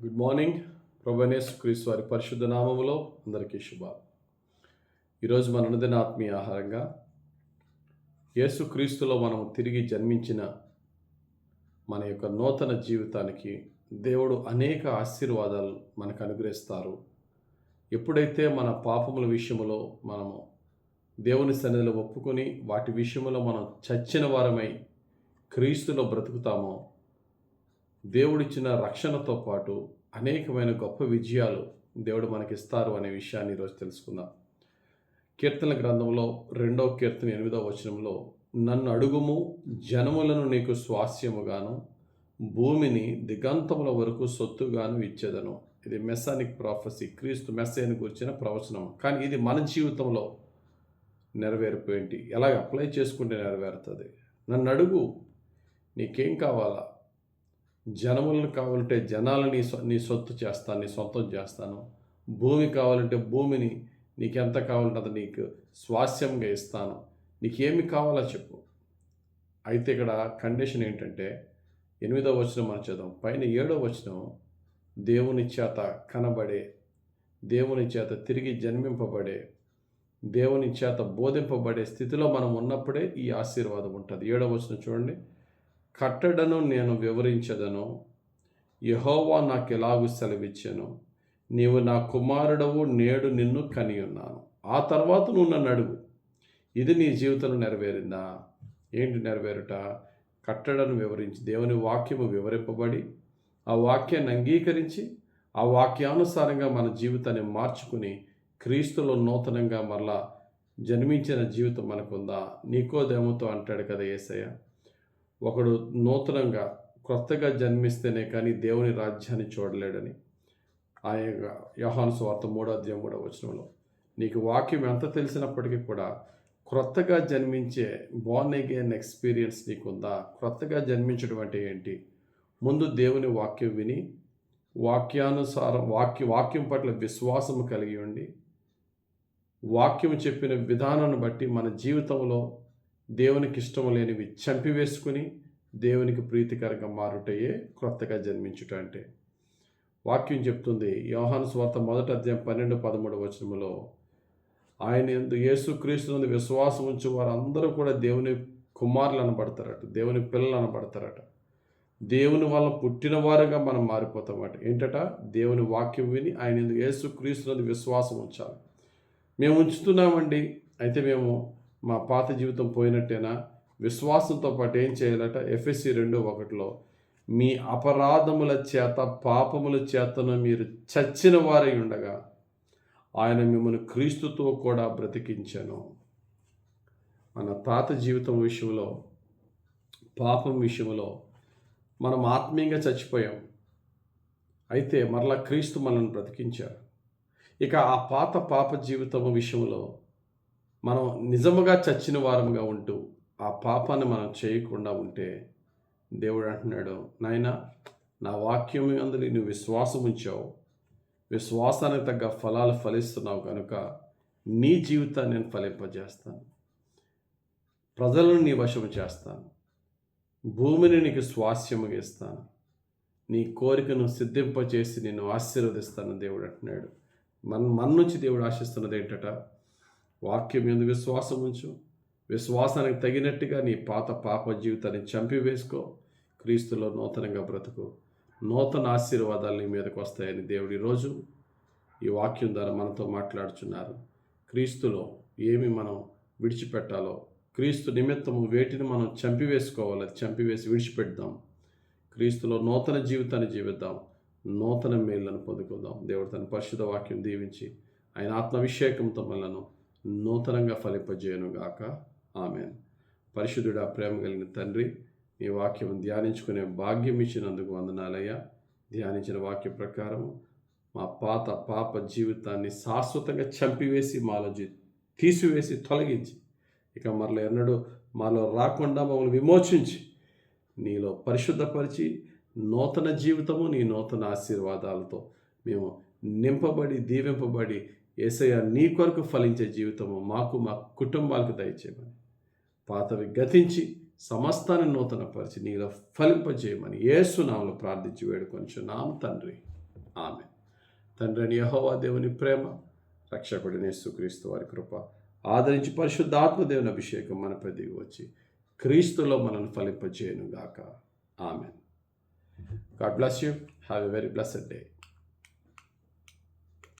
Good morning ప్రభనేస్ క్రీస్తు వారి పరిశుద్ధ నామములో అందరికీ శుభ ఈరోజు మన అనుదిన ఆత్మీయ ఆహారంగా యేసు క్రీస్తులో మనం తిరిగి జన్మించిన మన యొక్క నూతన జీవితానికి దేవుడు అనేక ఆశీర్వాదాలు మనకు అనుగ్రహిస్తారు. ఎప్పుడైతే మన పాపముల విషయంలో మనము దేవుని సన్నిధిలో ఒప్పుకొని వాటి విషయంలో మనం చచ్చిన వారమై క్రీస్తులో బ్రతుకుతామో దేవుడిచ్చిన రక్షణతో పాటు అనేకమైన గొప్ప విజయాలు దేవుడు మనకిస్తారు అనే విషయాన్ని ఈరోజు తెలుసుకుందాం. కీర్తన గ్రంథంలో రెండవ కీర్తన ఎనిమిదవ వచనంలో నన్ను అడుగుము జనములను నీకు స్వాస్యముగాను భూమిని దిగంతముల వరకు సొత్తుగాను ఇచ్చేదను. ఇది మెస్సానిక్ ప్రాఫెసీ క్రీస్తు మెస్సేని గురించిన ప్రవచనం. కానీ ఇది మన జీవితంలో నెరవేరిపోయింటి ఎలా అప్లై చేసుకుంటే నెరవేరుతుంది? నన్ను అడుగు నీకేం కావాలా? జనములను కావాలంటే జనాలని నీ సొత్తు చేస్తాను నీ సొంతం చేస్తాను. భూమి కావాలంటే భూమిని నీకెంత కావాలంటే అది నీకు స్వాస్యంగా ఇస్తాను. నీకేమి కావాలో చెప్పు. అయితే ఇక్కడ కండిషన్ ఏంటంటే ఎనిమిదవ వచనం మనం చదువు పైన ఏడవ వచనం దేవుని చేత కనబడే దేవుని చేత తిరిగి జన్మింపబడే దేవుని చేత బోధింపబడే స్థితిలో మనం ఉన్నప్పుడే ఈ ఆశీర్వాదం ఉంటుంది. ఏడవ వచనం చూడండి. కట్టడను నేను వివరించదను. యహోవా నాకు ఎలాగూ సెలవిచ్చాను. నీవు నా కుమారుడవు నేడు నిన్ను కని ఉన్నాను ఆ తర్వాత నువ్వు నన్ను అడుగు. ఇది నీ జీవితంలో నెరవేరిందా? ఏంటి నెరవేరుట? కట్టడను వివరించి దేవుని వాక్యము వివరింపబడి ఆ వాక్యాన్ని అంగీకరించి ఆ వాక్యానుసారంగా మన జీవితాన్ని మార్చుకుని క్రీస్తులో నూతనంగా మరలా జన్మించిన జీవితం మనకుందా? నీకోదేమతో అంటాడు కదా ఏసయ్య. ఒకడు నూతనంగా క్రొత్తగా జన్మిస్తేనే కానీ దేవుని రాజ్యాన్ని చూడలేడని. ఆయన యహాను స్వార్థ మూడో అధ్యాయం మూడో వచనంలో నీకు వాక్యం ఎంత తెలిసినప్పటికీ కూడా క్రొత్తగా జన్మించే బోర్న్ అగైన్ ఎక్స్పీరియన్స్ నీకుందా? క్రొత్తగా జన్మించడం అంటే ఏంటి? ముందు దేవుని వాక్యం విని వాక్యానుసారం వాక్య వాక్యం పట్ల విశ్వాసము కలిగి ఉండి వాక్యం చెప్పిన విధానాన్ని బట్టి మన జీవితంలో దేవునికి ఇష్టం లేనివి చంపివేసుకుని దేవునికి ప్రీతికరంగా మారుటయే క్రొత్తగా జన్మించుట అంటే. వాక్యం చెప్తుంది యోహాను స్వార్త మొదటి అధ్యాయం పన్నెండు పదమూడు వచనములో ఆయన ఎందు యేసుక్రీస్తునందు విశ్వాసం ఉంచి వారందరూ కూడా దేవుని కుమారులు అనబడతారట దేవుని పిల్లలు అనబడతారట. దేవుని వల్ల పుట్టిన వారుగా మనం మారిపోతామట. ఏంటట? దేవుని వాక్యం విని ఆయన ఎందు ఏసుక్రీస్తునందు విశ్వాసం ఉంచాలి. మేము ఉంచుతున్నామండి అయితే మేము మా పాత జీవితం పోయినట్టేనా? విశ్వాసంతో పాటు ఏం చేయాలట? ఎఫ్ఎస్సి రెండు ఒకటిలో మీ అపరాధముల చేత పాపముల చేతను మీరు చచ్చిన వారై ఉండగా ఆయన మిమ్మల్ని క్రీస్తుతో కూడా బ్రతికించాను. మన పాత జీవితం విషయంలో పాపం విషయంలో మనం ఆత్మీయంగా చచ్చిపోయాం. అయితే మరలా క్రీస్తు మనల్ని బ్రతికించారు ఇక ఆ పాత పాప జీవితం విషయంలో మనం నిజముగా చచ్చిన వారముగా ఉంటూ ఆ పాపాన్ని మనం చేయకుండా ఉంటే దేవుడు అంటున్నాడు నాయన నా వాక్యం అందులో నువ్వు విశ్వాసం ఉంచావు. విశ్వాసానికి తగ్గ ఫలాలు ఫలిస్తున్నావు కనుక నీ జీవితాన్ని నేను ఫలింపజేస్తాను. ప్రజలను నీ వశము చేస్తాను. భూమిని నీకు స్వాస్యముగా ఇస్తాను. నీ కోరికను సిద్ధింపచేసి నేను ఆశీర్వదిస్తాను దేవుడు అంటున్నాడు. మన మన నుంచి దేవుడు ఆశిస్తున్నది ఏంటట? వాక్యం ఎందు విశ్వాసం ఉంచు. విశ్వాసానికి తగినట్టుగా నీ పాత పాప జీవితాన్ని చంపివేసుకో. క్రీస్తులో నూతనంగా బ్రతుకు. నూతన ఆశీర్వాదాలు నీ మీదకు వస్తాయని దేవుడు ఈరోజు ఈ వాక్యం ద్వారా మనతో మాట్లాడుచున్నారు. క్రీస్తులో ఏమి మనం విడిచిపెట్టాలో క్రీస్తు నిమిత్తము వేటిని మనం చంపివేసుకోవాలి చంపివేసి విడిచిపెడదాం. క్రీస్తులో నూతన జీవితాన్ని జీవిద్దాం. నూతన మేళ్ళను పొందుకుందాం. దేవుడు తన పరిశుద్ధ వాక్యం దీవించి ఆయన ఆత్మాభిషేకంతో మనలను నూతనంగా ఫలింపజేయను గాక. ఆమెన్. పరిశుద్ధుడా ప్రేమ కలిగిన తండ్రి మీ వాక్యం ధ్యానించుకునే భాగ్యం ఇచ్చినందుకు వందనాలయ్యా. ధ్యానించిన వాక్య ప్రకారం మా పాత పాప జీవితాన్ని శాశ్వతంగా చంపివేసి మాలో తీసివేసి తొలగించి ఇక మరల ఎన్నడూ మాలో రాకుండా మమ్మల్ని విమోచించి నీలో పరిశుద్ధపరిచి నూతన జీవితము నీ నూతన ఆశీర్వాదాలతో మేము నింపబడి దీవింపబడి ఏసయ్య నీ కొరకు ఫలించే జీవితము మాకు మా కుటుంబాలకు దయచేయమని. పాతవి గతించి సమస్తాన్ని నూతనపరిచి నీలో ఫలింపజేయమని ఏసునామలో ప్రార్థించి వేడుకొంచున్నాము తండ్రి. ఆమె తండ్రిని యహోవా దేవుని ప్రేమ రక్షకుడిని సుక్రీస్తు వారి కృప ఆదరించి పరిశుద్ధాత్మ దేవుని అభిషేకం మనపై దిగి వచ్చి క్రీస్తులో మనల్ని ఫలింపజేయను గాక ఆమె God bless you. Have a very blessed day.